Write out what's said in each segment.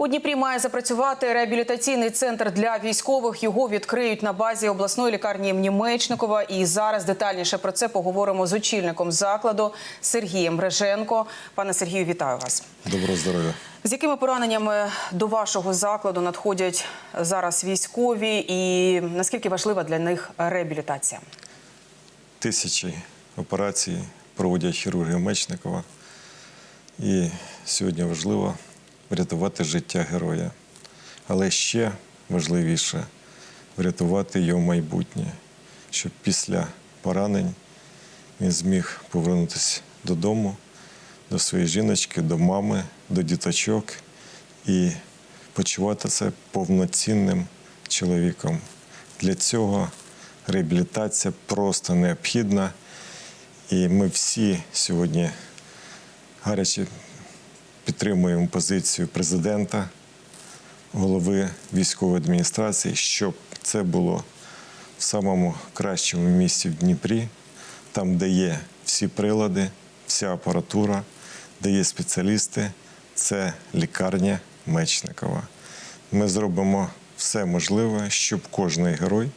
У Дніпрі має запрацювати реабілітаційний центр для військових. Його відкриють на базі обласної лікарні імені Мечникова. І зараз детальніше про це поговоримо з очільником закладу Сергієм Реженко. Пане Сергію, вітаю вас. Доброго здоров'я. З якими пораненнями до вашого закладу надходять зараз військові, і наскільки важлива для них реабілітація? Тисячі операцій проводять хірурги Мечникова. І сьогодні важливо врятувати життя героя. Але ще важливіше врятувати його майбутнє, щоб після поранень він зміг повернутися додому, до своєї жіночки, до мами, до діточок і почувати це повноцінним чоловіком. Для цього реабілітація просто необхідна. І ми всі сьогодні гаряче підтримуємо позицію президента, голови військової адміністрації, щоб це було в самому кращому місці в Дніпрі, там, де є всі прилади, вся апаратура, де є спеціалісти, це лікарня Мечникова. Ми зробимо все можливе, щоб кожен герой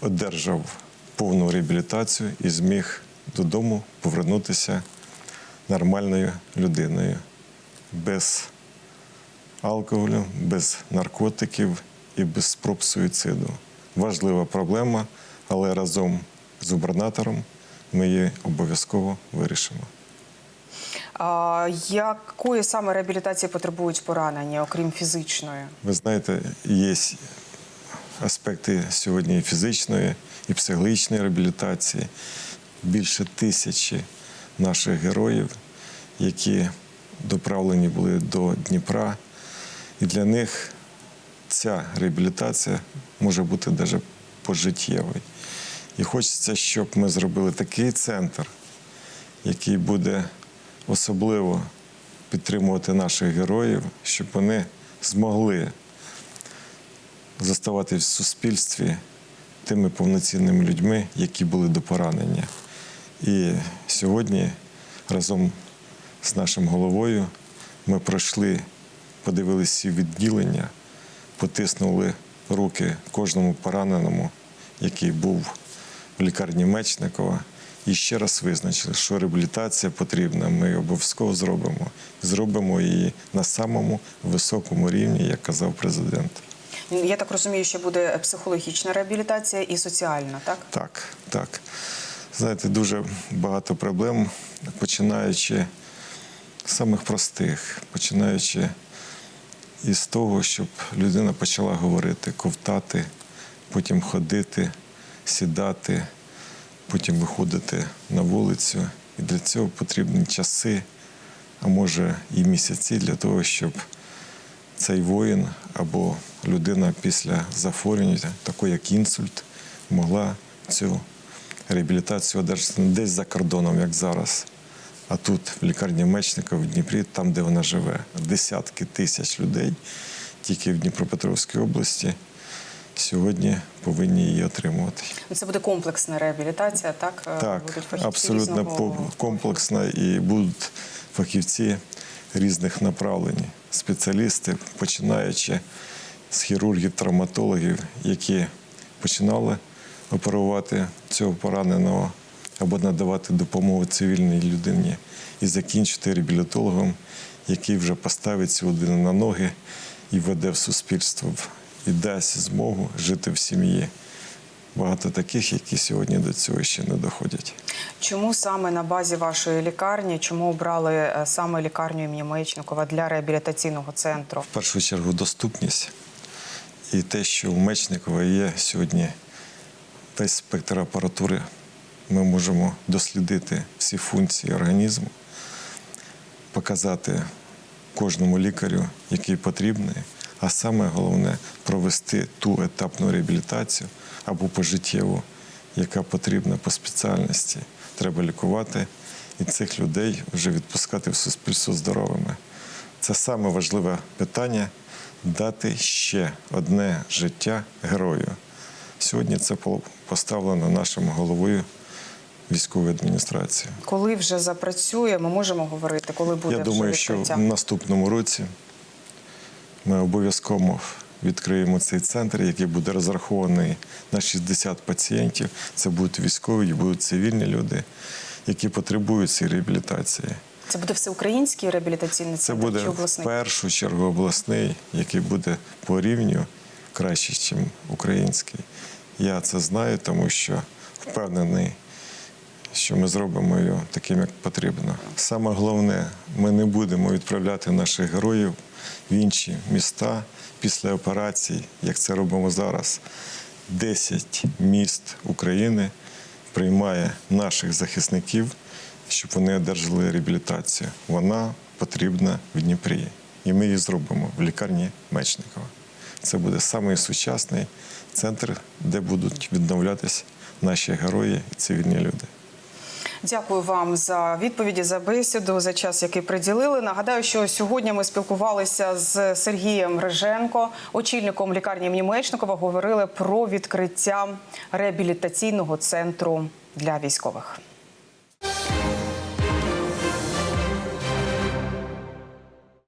одержав повну реабілітацію і зміг додому повернутися нормальною людиною, без алкоголю, без наркотиків і без спроб суїциду. Важлива проблема, але разом з губернатором ми її обов'язково вирішимо. А якої саме реабілітації потребують поранення, окрім фізичної? Ви знаєте, є аспекти сьогодні і фізичної, і психологічної реабілітації. Більше тисячі наших героїв, які доправлені були до Дніпра. І для них ця реабілітація може бути навіть пожиттєвою. І хочеться, щоб ми зробили такий центр, який буде особливо підтримувати наших героїв, щоб вони змогли заставати в суспільстві тими повноцінними людьми, які були до поранення. І сьогодні разом з нашим головою ми пройшли, подивилися всі відділення, потиснули руки кожному пораненому, який був в лікарні Мечникова. І ще раз визначили, що реабілітація потрібна, ми обов'язково зробимо. Зробимо її на самому високому рівні, як казав президент. Я так розумію, що буде психологічна реабілітація і соціальна, так? Так, так. Знаєте, дуже багато проблем, починаючи з самих простих, починаючи із того, щоб людина почала говорити, ковтати, потім ходити, сідати, потім виходити на вулицю. І для цього потрібні часи, а може і місяці для того, щоб цей воїн або людина після захворювання, такої як інсульт, могла цю реабілітацію одержати не десь за кордоном, як зараз, а тут, в лікарні Мечника в Дніпрі, там, де вона живе. Десятки тисяч людей тільки в Дніпропетровській області сьогодні повинні її отримувати. Це буде комплексна реабілітація, так? Е, Так, Будуть абсолютно різного комплексна і будуть фахівці різних направлень, спеціалісти, починаючи з хірургів, травматологів, які починали оперувати цього пораненого або надавати допомогу цивільній людині, і закінчити реабілітологом, який вже поставить цю людину на ноги і веде в суспільство, і дасть змогу жити в сім'ї. Багато таких, які сьогодні до цього ще не доходять. Чому саме на базі вашої лікарні, чому обрали е, саме лікарню імені Мечникова для реабілітаційного центру? В першу чергу доступність і те, що у Мечникова є сьогодні весь спектр апаратури, ми можемо дослідити всі функції організму, показати кожному лікарю, який потрібний, а саме головне провести ту етапну реабілітацію або пожиттєву, яка потрібна по спеціальності. Треба лікувати і цих людей вже відпускати в суспільство здоровими. Це саме важливе питання дати ще одне життя герою. Сьогодні це поставлено нашим головою військової адміністрації. Коли вже запрацює, ми можемо говорити, коли буде Я вже думаю, що в наступному році Ми обов'язково відкриємо цей центр, який буде розрахований на 60 пацієнтів. Це будуть військові, будуть цивільні люди, які потребують цієї реабілітації. Це буде всеукраїнський реабілітаційний центр? Це буде в першу чергу обласний, який буде по рівню краще, ніж український. Я це знаю, тому що впевнений, що ми зробимо його таким, як потрібно. Саме головне, ми не будемо відправляти наших героїв в інші міста після операцій, як це робимо зараз. 10 міст України приймає наших захисників, щоб вони одержали реабілітацію. Вона потрібна в Дніпрі. І ми її зробимо в лікарні Мечникова. Це буде самий сучасний центр, де будуть відновлятися наші герої і цивільні люди. Дякую вам за відповіді, за бесіду, за час, який приділили. Нагадаю, що сьогодні ми спілкувалися з Сергієм Реженко, очільником лікарні імені Говорили про відкриття реабілітаційного центру для військових.